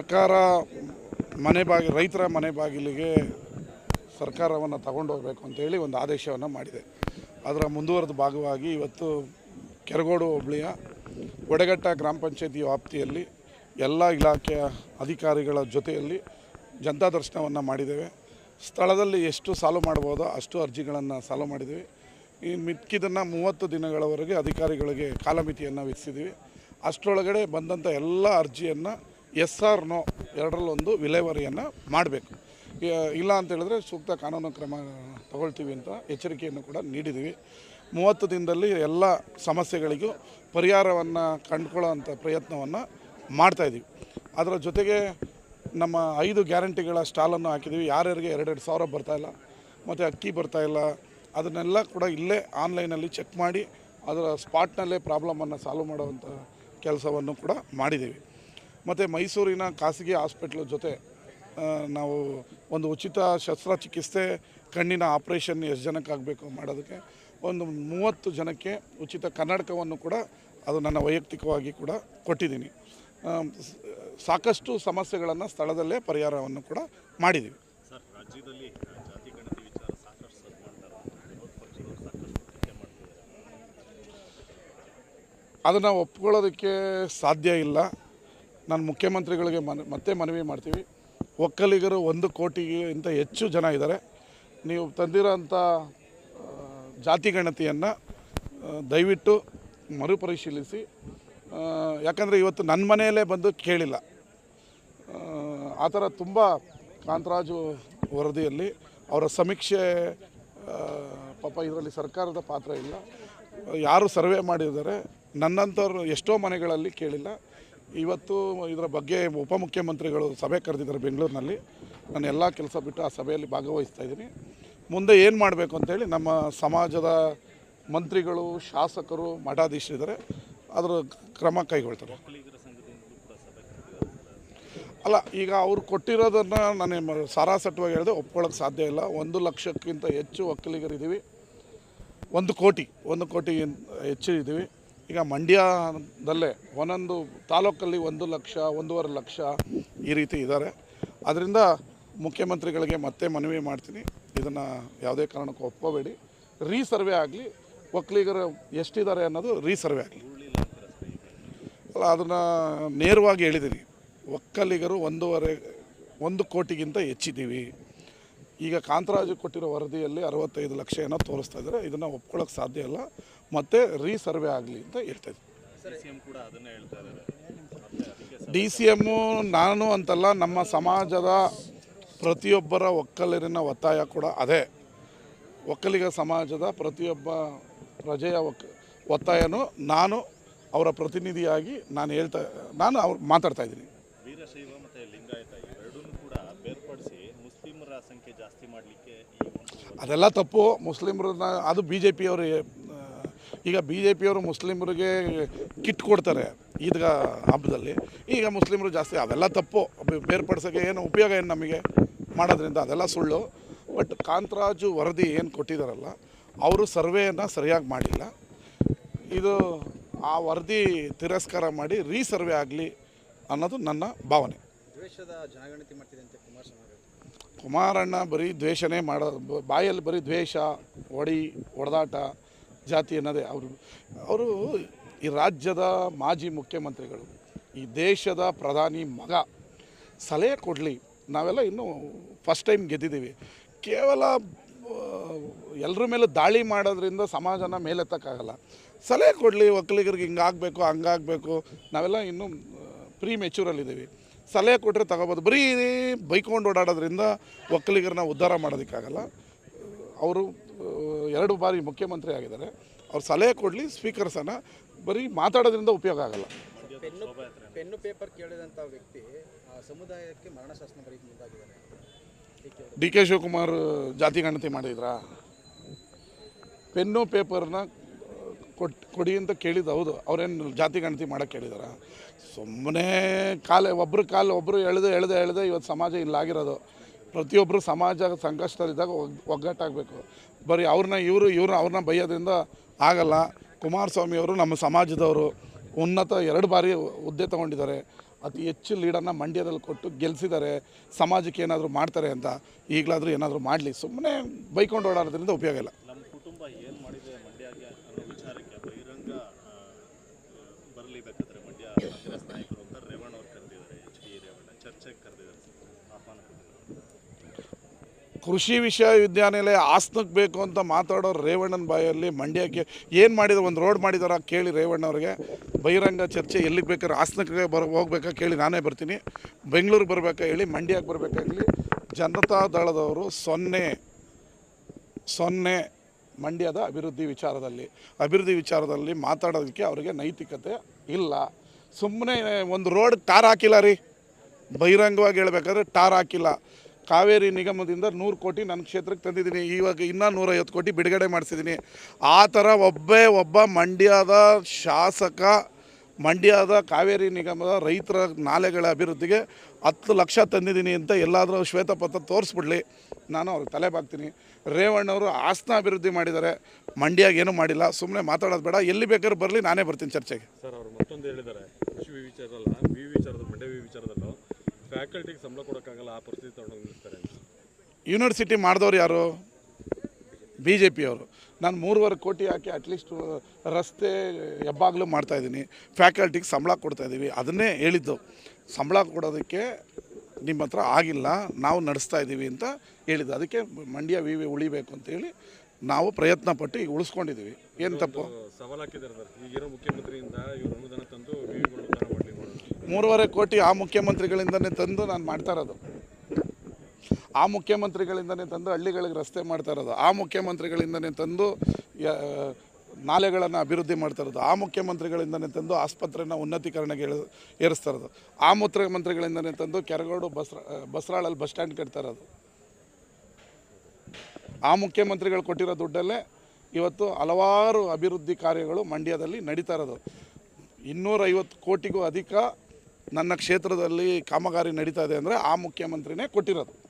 ಸರ್ಕಾರ ಮನೆ ಬಾಗಿ ರೈತರ ಮನೆ ಬಾಗಿಲಿಗೆ ಸರ್ಕಾರವನ್ನು ತಗೊಂಡು ಹೋಗಬೇಕು ಅಂತೇಳಿ ಒಂದು ಆದೇಶವನ್ನು ಮಾಡಿದೆ. ಅದರ ಮುಂದುವರೆದ ಭಾಗವಾಗಿ ಇವತ್ತು ಕೆರಗೋಡು ಹೋಬಳಿಯ ಒಡೆಗಟ್ಟ ಗ್ರಾಮ ಪಂಚಾಯತಿ ವ್ಯಾಪ್ತಿಯಲ್ಲಿ ಎಲ್ಲ ಇಲಾಖೆಯ ಅಧಿಕಾರಿಗಳ ಜೊತೆಯಲ್ಲಿ ಜನತಾ ದರ್ಶನವನ್ನು ಮಾಡಿದ್ದೇವೆ. ಸ್ಥಳದಲ್ಲಿ ಎಷ್ಟು ಸಾಲು ಮಾಡ್ಬೋದೋ ಅಷ್ಟು ಅರ್ಜಿಗಳನ್ನು ಸಾಲು ಮಾಡಿದ್ದೀವಿ. ಈ ಮಿಕ್ಕಿದನ್ನು ಮೂವತ್ತು ದಿನಗಳವರೆಗೆ ಅಧಿಕಾರಿಗಳಿಗೆ ಕಾಲಮಿತಿಯನ್ನು ವಿಧಿಸಿದ್ದೀವಿ. ಅಷ್ಟರೊಳಗಡೆ ಬಂದಂಥ ಎಲ್ಲ ಅರ್ಜಿಯನ್ನು ಎಸ್ ಆರ್ ನೋ ಎರಡರಲ್ಲೊಂದು ವಿಲೇವಾರಿಯನ್ನು ಮಾಡಬೇಕು. ಇಲ್ಲ ಅಂತ ಹೇಳಿದ್ರೆ ಸೂಕ್ತ ಕಾನೂನು ಕ್ರಮ ತಗೊಳ್ತೀವಿ ಅಂತ ಎಚ್ಚರಿಕೆಯನ್ನು ಕೂಡ ನೀಡಿದ್ದೀವಿ. ಮೂವತ್ತು ದಿನದಲ್ಲಿ ಎಲ್ಲ ಸಮಸ್ಯೆಗಳಿಗೂ ಪರಿಹಾರವನ್ನು ಕಂಡುಕೊಳ್ಳೋ ಅಂಥ ಪ್ರಯತ್ನವನ್ನು ಮಾಡ್ತಾಯಿದ್ದೀವಿ ಅದರ ಜೊತೆಗೆ ನಮ್ಮ ಐದು ಗ್ಯಾರಂಟಿಗಳ ಸ್ಟಾಲನ್ನು ಹಾಕಿದ್ದೀವಿ. ಯಾರ್ಯಾರಿಗೆ ಎರಡೆರಡು ಸಾವಿರ ಬರ್ತಾಯಿಲ್ಲ ಮತ್ತು ಅಕ್ಕಿ ಬರ್ತಾಯಿಲ್ಲ ಅದನ್ನೆಲ್ಲ ಕೂಡ ಇಲ್ಲೇ ಆನ್ಲೈನಲ್ಲಿ ಚೆಕ್ ಮಾಡಿ ಅದರ ಸ್ಪಾಟ್ನಲ್ಲೇ ಪ್ರಾಬ್ಲಮನ್ನು ಸಾಲ್ವ್ ಮಾಡುವಂಥ ಕೆಲಸವನ್ನು ಕೂಡ ಮಾಡಿದ್ದೀವಿ. ಮತ್ತು ಮೈಸೂರಿನ ಖಾಸಗಿ ಹಾಸ್ಪಿಟ್ಲ್ ಜೊತೆ ನಾವು ಒಂದು ಉಚಿತ ಶಸ್ತ್ರಚಿಕಿತ್ಸೆ ಕಣ್ಣಿನ ಆಪ್ರೇಷನ್ ಎಷ್ಟು ಜನಕ್ಕಾಗಬೇಕು ಮಾಡೋದಕ್ಕೆ ಒಂದು ಮೂವತ್ತು ಜನಕ್ಕೆ ಉಚಿತ ಕನ್ನಡಕವನ್ನು ಕೂಡ ಅದು ನನ್ನ ವೈಯಕ್ತಿಕವಾಗಿ ಕೂಡ ಕೊಟ್ಟಿದ್ದೀನಿ. ಸಾಕಷ್ಟು ಸಮಸ್ಯೆಗಳನ್ನು ಸ್ಥಳದಲ್ಲೇ ಪರಿಹಾರವನ್ನು ಕೂಡ ಮಾಡಿದ್ದೀವಿ ಅದನ್ನು ಒಪ್ಕೊಳ್ಳೋದಕ್ಕೆ ಸಾಧ್ಯ ಇಲ್ಲ. ನಾನು ಮುಖ್ಯಮಂತ್ರಿಗಳಿಗೆ ಮನ ಮತ್ತೆ ಮನವಿ ಮಾಡ್ತೀವಿ. ಒಕ್ಕಲಿಗರು ಒಂದು ಕೋಟಿಗಿಂತ ಹೆಚ್ಚು ಜನ ಇದ್ದಾರೆ. ನೀವು ತಂದಿರೋಂಥ ಜಾತಿಗಣತಿಯನ್ನು ಜಾತಿ ಗಣತಿಯನ್ನು ದಯವಿಟ್ಟು ಮರುಪರಿಶೀಲಿಸಿ. ಯಾಕಂದರೆ ಇವತ್ತು ನನ್ನ ಮನೆಯಲ್ಲೇ ಬಂದು ಕೇಳಿಲ್ಲ. ಆ, ಥರ ತುಂಬ ಕಾಂತರಾಜು ವರದಿಯಲ್ಲಿ ಅವರ ಸಮೀಕ್ಷೆ ಪಾಪ ಇದರಲ್ಲಿ ಸರ್ಕಾರದ ಪಾತ್ರ ಇಲ್ಲ. ಯಾರು ಸರ್ವೆ ಮಾಡಿದ್ದಾರೆ ನನ್ನಂಥವ್ರು ಎಷ್ಟೋ ಮನೆಗಳಲ್ಲಿ ಕೇಳಿಲ್ಲ. ಇವತ್ತು ಇದರ ಬಗ್ಗೆ ಉಪಮುಖ್ಯಮಂತ್ರಿಗಳು ಸಭೆ ಕರೆದಿದ್ದಾರೆ ಬೆಂಗಳೂರಿನಲ್ಲಿ. ನಾನು ಎಲ್ಲ ಕೆಲಸ ಬಿಟ್ಟು ಆ ಸಭೆಯಲ್ಲಿ ಭಾಗವಹಿಸ್ತಾ ಇದ್ದೀನಿ. ಮುಂದೆ ಏನು ಮಾಡಬೇಕು ಅಂತೇಳಿ ನಮ್ಮ ಸಮಾಜದ ಮಂತ್ರಿಗಳು, ಶಾಸಕರು, ಮಠಾಧೀಶರಿದ್ದಾರೆ. ಅದರ ಕ್ರಮ ಕೈಗೊಳ್ತಾರೆ. ಅಲ್ಲ, ಈಗ ಅವರು ಕೊಟ್ಟಿರೋದನ್ನು ನಾನು ಸಾರಾಸಟ್ಟವಾಗಿ ಹೇಳಿದೆ ಒಪ್ಕೊಳ್ಳೋಕ್ಕೆ ಸಾಧ್ಯ ಇಲ್ಲ. ಒಂದು ಲಕ್ಷಕ್ಕಿಂತ ಹೆಚ್ಚು ಒಕ್ಕಲಿಗರಿದ್ದೀವಿ ಒಂದು ಕೋಟಿ ಒಂದು ಕೋಟಿ ಹೆಚ್ಚು ಇದ್ದೀವಿ ಈಗ ಮಂಡ್ಯದಲ್ಲೇ ಒಂದೊಂದು ತಾಲೂಕಲ್ಲಿ ಒಂದು ಲಕ್ಷ, ಒಂದೂವರೆ ಲಕ್ಷ ಈ ರೀತಿ ಇದ್ದಾರೆ. ಅದರಿಂದ ಮುಖ್ಯಮಂತ್ರಿಗಳಿಗೆ ಮತ್ತೆ ಮನವಿ ಮಾಡ್ತೀನಿ. ಇದನ್ನು ಯಾವುದೇ ಕಾರಣಕ್ಕೂ ಒಪ್ಕೋಬೇಡಿ. ರೀಸರ್ವೆ ಆಗಲಿ, ಒಕ್ಕಲಿಗರು ಎಷ್ಟಿದ್ದಾರೆ ಅನ್ನೋದು ರೀಸರ್ವೆ ಆಗಲಿ. ಅಲ್ಲ, ಅದನ್ನು ನೇರವಾಗಿ ಹೇಳಿದ್ದೀನಿ ಒಕ್ಕಲಿಗರು ಒಂದೂವರೆ, ಒಂದು ಕೋಟಿಗಿಂತ ಹೆಚ್ಚಿದ್ದೀವಿ. ಈಗ ಕಾಂತರಾಜು ಕೊಟ್ಟಿರೋ ವರದಿಯಲ್ಲಿ ಅರವತ್ತೈದು ಲಕ್ಷ ಏನೋ ತೋರಿಸ್ತಾ ಇದ್ದಾರೆ. ಇದನ್ನು ಒಪ್ಕೊಳ್ಳೋಕೆ ಸಾಧ್ಯ ಇಲ್ಲ. ಮತ್ತೆ ರೀಸರ್ವೆ ಆಗಲಿ ಅಂತ ಹೇಳ್ತಾ ಇದ್ದೀನಿ ಸಿ ಡಿ ಸಿ ಎಮ್ಮು ನಾನು ಅಂತಲ್ಲ ನಮ್ಮ ಸಮಾಜದ ಪ್ರತಿಯೊಬ್ಬರ ಒಕ್ಕಲಿನ ಒತ್ತಾಯ ಕೂಡ ಅದೇ. ಒಕ್ಕಲಿಗ ಸಮಾಜದ ಪ್ರತಿಯೊಬ್ಬ ಪ್ರಜೆಯ ಒಕ್ ಒತ್ತಾಯನೂ ನಾನು ಅವರ ಪ್ರತಿನಿಧಿಯಾಗಿ ನಾನು ಹೇಳ್ತಾ ನಾನು ಅವ್ರು ಮಾತಾಡ್ತಾ ಇದ್ದೀನಿ ವೀರಶೈವ ಮತ್ತು ಲಿಂಗಾಯತ ಇವೆರಡನ್ನೂ ಕೂಡ ಬೇರ್ಪಡಿಸಿ ಮುಸ್ಲಿಮರ ಸಂಖ್ಯೆ ಜಾಸ್ತಿ ಮಾಡಲಿಕ್ಕೆ ಅದೆಲ್ಲ ತಪ್ಪು. ಮುಸ್ಲಿಮರನ್ನ ಅದು ಬಿ ಜೆ ಪಿಯವರು ಈಗ ಬಿ ಜೆ ಪಿಯವರು ಮುಸ್ಲಿಮರಿಗೆ ಕಿಟ್ ಕೊಡ್ತಾರೆ ಈದ್ಗ ಹಬ್ಬದಲ್ಲಿ. ಈಗ ಮುಸ್ಲಿಮರು ಜಾಸ್ತಿ ಅದೆಲ್ಲ ತಪ್ಪು. ಬೇರ್ಪಡಿಸೋಕ್ಕೆ ಏನು ಉಪಯೋಗ ಏನು ನಮಗೆ ಮಾಡೋದ್ರಿಂದ ಅದೆಲ್ಲ ಸುಳ್ಳು. ಬಟ್ ಕಾಂತರಾಜು ವರದಿ ಏನು ಕೊಟ್ಟಿದ್ದಾರಲ್ಲ ಅವರು ಸರ್ವೆಯನ್ನು ಸರಿಯಾಗಿ ಮಾಡಿಲ್ಲ. ಇದು ಆ ವರದಿ ತಿರಸ್ಕಾರ ಮಾಡಿ ರೀಸರ್ವೆ ಆಗಲಿ ಅನ್ನೋದು ನನ್ನ ಭಾವನೆ. ದ್ವೇಷದ ಜನಗಣತಿ ಮಾಡ್ತಿದೆ ಅಂತ ಕುಮಾರಸ್ವಾಮಿ. ಕುಮಾರಣ್ಣ ಬರೀ ದ್ವೇಷನೇ ಮಾಡ, ಬಾಯಲ್ಲಿ ಬರೀ ದ್ವೇಷ, ಒಡಿ ಹೊಡೆದಾಟ ಜಾತಿ ಅನ್ನೋದೇ ಅವರು. ಅವರು ಈ ರಾಜ್ಯದ ಮಾಜಿ ಮುಖ್ಯಮಂತ್ರಿಗಳು, ಈ ದೇಶದ ಪ್ರಧಾನಿ ಮಗ, ಸಲಹೆ ಕೊಡಲಿ, ನಾವೆಲ್ಲ ಇನ್ನೂ ಫಸ್ಟ್ ಟೈಮ್ ಗೆದ್ದಿದ್ದೀವಿ. ಕೇವಲ ಎಲ್ಲರ ಮೇಲೆ ದಾಳಿ ಮಾಡೋದ್ರಿಂದ ಸಮಾಜನ ಮೇಲೆತ್ತಕ್ಕಾಗಲ್ಲ. ಸಲಹೆ ಕೊಡಲಿ ಒಕ್ಕಲಿಗರಿಗೆ ಹಿಂಗಾಗಬೇಕು, ಹಂಗಾಗಬೇಕು, ನಾವೆಲ್ಲ ಇನ್ನೂ ಪ್ರೀ ಮೆಚೂರಲ್ಲಿದ್ದೀವಿ ಸಲಹೆ ಕೊಟ್ಟರೆ ತಗೋಬೋದು. ಬರೀ ಬೈಕೊಂಡು ಓಡಾಡೋದ್ರಿಂದ ಒಕ್ಕಲಿಗರನ್ನ ಉದ್ಧಾರ ಮಾಡೋದಕ್ಕಾಗಲ್ಲ. ಅವರು ಎರಡು ಬಾರಿ ಮುಖ್ಯಮಂತ್ರಿ ಆಗಿದ್ದಾರೆ. ಅವ್ರು ಸಲಹೆ ಕೊಡಲಿ ಸ್ಪೀಕರ್ಸನ್ನು ಬರೀ ಮಾತಾಡೋದ್ರಿಂದ ಉಪಯೋಗ ಆಗಲ್ಲ. ಪೆನ್ನು ಪೆನ್ನು ಪೇಪರ್ ಕೇಳಿದಂಥ ವ್ಯಕ್ತಿ ಆ ಸಮುದಾಯಕ್ಕೆ ಮರಣಶಾಸನ ಮುಂದಾಗಿದ್ದಾರೆ ಡಿ ಕೆ ಶಿವಕುಮಾರ್ ಜಾತಿ ಗಣತಿ ಮಾಡಿದ್ರಾ? ಪೆನ್ನು ಪೇಪರ್ನ ಕೊಟ್, ಕೊಡಿ ಅಂತ ಕೇಳಿದ್ದು ಹೌದು. ಅವ್ರೇನು ಜಾತಿ ಗಣತಿ ಮಾಡೋಕ್ಕೆ ಕೇಳಿದಾರ ಸುಮ್ಮನೆ ಕಾಲ ಒಬ್ಬರು ಕಾಲು ಒಬ್ಬರು ಎಳೆದು ಎಳೆದು ಎಳೆದು ಇವತ್ತು ಸಮಾಜ ಇಲ್ಲಾಗಿರೋದು. ಪ್ರತಿಯೊಬ್ಬರು ಸಮಾಜ ಸಂಕಷ್ಟದಲ್ಲಿದ್ದಾಗ ಒಗ್, ಒಗ್ಗಟ್ಟಾಗಬೇಕು. ಬರೀ ಅವ್ರನ್ನ ಇವರು ಇವ್ರನ್ನ ಅವ್ರನ್ನ ಬೈಯೋದ್ರಿಂದ ಆಗಲ್ಲ. ಕುಮಾರಸ್ವಾಮಿಯವರು ನಮ್ಮ ಸಮಾಜದವರು. ಉನ್ನತ ಎರಡು ಬಾರಿ ಹುದ್ದೆ ತೊಗೊಂಡಿದ್ದಾರೆ. ಅತಿ ಹೆಚ್ಚು ಲೀಡನ್ನು ಮಂಡ್ಯದಲ್ಲಿ ಕೊಟ್ಟು ಗೆಲ್ಲಿಸಿದ್ದಾರೆ ಸಮಾಜಕ್ಕೆ ಏನಾದರೂ ಮಾಡ್ತಾರೆ ಅಂತ ಈಗಲಾದರೂ ಏನಾದರೂ ಮಾಡಲಿ. ಸುಮ್ಮನೆ ಬೈಕೊಂಡು ಓಡಾಡೋದ್ರಿಂದ ಉಪಯೋಗ ಇಲ್ಲ ನಮ್ಮ ಕುಟುಂಬ ಏನು ಮಾಡಿದೆ ಮಂಡ್ಯಗೆ ಅನ್ನೋ ವಿಚಾರಕ್ಕೆ ಬಹಿರಂಗ ಬರಲಿ ಬೇಕಾದ್ರೆ ಮಂಡ್ಯ ಕಾಂಗ್ರೆಸ್ ನಾಯಕರು ಅಂತ ರೇವಣ್ಣ ಅವ್ರು ಕರೆದಿದ್ದಾರೆ ಎಚ್ ಡಿ ರೇವಣ್ಣ ಚರ್ಚೆಗೆ ಕರೆದಿದ್ದಾರೆ ಆಹ್ವಾನ ಕೊಟ್ಟಿದ್ದಾರೆ ಕೃಷಿ ವಿಶ್ವವಿದ್ಯಾನಿಲಯ ಹಾಸನಕ್ಕೆ ಬೇಕು ಅಂತ ಮಾತಾಡೋರು ರೇವಣ್ಣನ ಬಾಯಲ್ಲಿ ಮಂಡ್ಯಕ್ಕೆ ಏನು ಮಾಡಿದ್ರು? ಒಂದು ರೋಡ್ ಮಾಡಿದಾರ ಕೇಳಿ ರೇವಣ್ಣವ್ರಿಗೆ ಬಹಿರಂಗ ಚರ್ಚೆ ಎಲ್ಲಿಗೆ ಬೇಕಾದ್ರೆ ಹಾಸನಕ್ಕೆ ಬರ, ಹೋಗ್ಬೇಕಾ ಕೇಳಿ ನಾನೇ ಬರ್ತೀನಿ. ಬೆಂಗಳೂರು ಬರಬೇಕಾ ಹೇಳಿ, ಮಂಡ್ಯಕ್ಕೆ ಬರಬೇಕಾ ಹೇಳಿ ಜನತಾ ದಳದವರು ಸೊನ್ನೆ ಸೊನ್ನೆ ಮಂಡ್ಯದ ಅಭಿವೃದ್ಧಿ ವಿಚಾರದಲ್ಲಿ. ಅಭಿವೃದ್ಧಿ ವಿಚಾರದಲ್ಲಿ ಮಾತಾಡೋದಕ್ಕೆ ಅವರಿಗೆ ನೈತಿಕತೆ ಇಲ್ಲ. ಸುಮ್ಮನೆ ಒಂದು ರೋಡ್ ಕಾರ್ ಹಾಕಿಲ್ಲ ರೀ. ಬಹಿರಂಗವಾಗಿ ಹೇಳಬೇಕಾದ್ರೆ ಟಾರ್ ಹಾಕಿಲ್ಲ. ಕಾವೇರಿ ನಿಗಮದಿಂದ ನೂರು ಕೋಟಿ ನನ್ನ ಕ್ಷೇತ್ರಕ್ಕೆ ತಂದಿದ್ದೀನಿ. ಇವಾಗ ಇನ್ನೂ ನೂರೈವತ್ತು ಕೋಟಿ ಬಿಡುಗಡೆ ಮಾಡಿಸಿದ್ದೀನಿ. ಆ ಥರ ಒಬ್ಬೇ ಒಬ್ಬ ಮಂಡ್ಯದ ಶಾಸಕ, ಮಂಡ್ಯದ ಕಾವೇರಿ ನಿಗಮದ ರೈತರ ನಾಲೆಗಳ ಅಭಿವೃದ್ಧಿಗೆ ಹತ್ತು ಲಕ್ಷ ತಂದಿದ್ದೀನಿ ಅಂತ ಎಲ್ಲಾದರೂ ಶ್ವೇತಪತ್ರ ತೋರಿಸ್ಬಿಡಲಿ. ನಾನು ಅವ್ರಿಗೆ ತಲೆ ಬಾಗ್ತೀನಿ. ರೇವಣ್ಣವರು ಹಾಸನ ಅಭಿವೃದ್ಧಿ ಮಾಡಿದ್ದಾರೆ. ಮಂಡ್ಯಾಗ ಏನೂ ಮಾಡಿಲ್ಲ. ಸುಮ್ಮನೆ ಮಾತಾಡೋದು ಬೇಡ. ಎಲ್ಲಿ ಬೇಕಾದ್ರೂ ಬರಲಿ, ನಾನೇ ಬರ್ತೀನಿ ಚರ್ಚೆಗೆ. ಸರ್, ಅವರು ಮತ್ತೊಂದು ಹೇಳಿದ್ದಾರೆ. ಕೃಷಿ ವಿಚಾರದಲ್ಲ ವಿ ವಿಚಾರದಲ್ಲಿ ಮಂಡ್ಯ ವಿಚಾರದಲ್ಲೂ. ಫ್ಯಾಕಲ್ಟಿಗೆ ಸಂಬಳ ಕೊಡೋಕ್ಕಾಗಲ್ಲ ಆ ಪರಿಸ್ಥಿತಿ ನಿಲ್ಲಿಸ್ತಾರೆ ಯೂನಿವರ್ಸಿಟಿ ಮಾಡಿದವ್ರು ಯಾರು? ಬಿ ಜೆ ಪಿಯವರು ನಾನು ಮೂರುವರೆ ಕೋಟಿ ಹಾಕಿ ಅಟ್ಲೀಸ್ಟ್ ರಸ್ತೆ ಹೆಬ್ಬಾಗ್ಲು ಮಾಡ್ತಾಯಿದ್ದೀನಿ ಫ್ಯಾಕಲ್ಟಿಗೆ ಸಂಬಳ ಕೊಡ್ತಾಯಿದ್ದೀವಿ ಅದನ್ನೇ ಹೇಳಿದ್ದು. ಸಂಬಳ ಕೊಡೋದಕ್ಕೆ ನಿಮ್ಮ ಹತ್ರ ಆಗಿಲ್ಲ ನಾವು ನಡೆಸ್ತಾ ಇದ್ದೀವಿ ಅಂತ ಹೇಳಿದ್ದು. ಅದಕ್ಕೆ ಮಂಡ್ಯ ವಿ ವಿ ಉಳಿಬೇಕು ಅಂತೇಳಿ ನಾವು ಪ್ರಯತ್ನ ಪಟ್ಟು ಈಗ ಉಳಿಸ್ಕೊಂಡಿದ್ದೀವಿ. ಏನು ತಪ್ಪು? ಸವಾಲು ಹಾಕಿದ್ದಾರೆ ಸರ್. ಈಗಿರೋ ಮುಖ್ಯಮಂತ್ರಿಯಿಂದ ಇವರು ಅನುದಾನ ತಂದು ಮೂರುವರೆ ಕೋಟಿ ಆ ಮುಖ್ಯಮಂತ್ರಿಗಳಿಂದನೇ ತಂದು ನಾನು ಮಾಡ್ತಾ ಇರೋದು. ಆ ಮುಖ್ಯಮಂತ್ರಿಗಳಿಂದನೇ ತಂದು ಹಳ್ಳಿಗಳಿಗೆ ರಸ್ತೆ ಮಾಡ್ತಾ ಇರೋದು. ಆ ಮುಖ್ಯಮಂತ್ರಿಗಳಿಂದನೇ ತಂದು ನಾಲೆಗಳನ್ನು ಅಭಿವೃದ್ಧಿ ಮಾಡ್ತಾ ಇರೋದು. ಆ ಮುಖ್ಯಮಂತ್ರಿಗಳಿಂದನೇ ತಂದು ಆಸ್ಪತ್ರೆನ ಉನ್ನತೀಕರಣಕ್ಕೆ ಏರಿಸ್ತಾ ಇರೋದು. ಆ ಮುಖ್ಯಮಂತ್ರಿಗಳಿಂದನೇ ತಂದು ಕೆರಗೋಡು ಬಸ್ ಬಸರಾಳಲ್ಲಿ ಬಸ್ ಸ್ಟ್ಯಾಂಡ್ ಕಟ್ತಾ ಇರೋದು. ಆ ಮುಖ್ಯಮಂತ್ರಿಗಳು ಕೊಟ್ಟಿರೋ ದುಡ್ಡಲ್ಲೇ ಇವತ್ತು ಹಲವಾರು ಅಭಿವೃದ್ಧಿ ಕಾರ್ಯಗಳು ಮಂಡ್ಯದಲ್ಲಿ ನಡೀತಾ ಇರೋದು. ಇನ್ನೂರೈವತ್ತು ಕೋಟಿಗೂ ಅಧಿಕ ನನ್ನ ಕ್ಷೇತ್ರದಲ್ಲಿ ಕಾಮಗಾರಿ ನಡೀತಾ ಇದೆ ಅಂದರೆ ಆ ಮುಖ್ಯಮಂತ್ರಿನೇ ಕೊಟ್ಟಿರೋದು.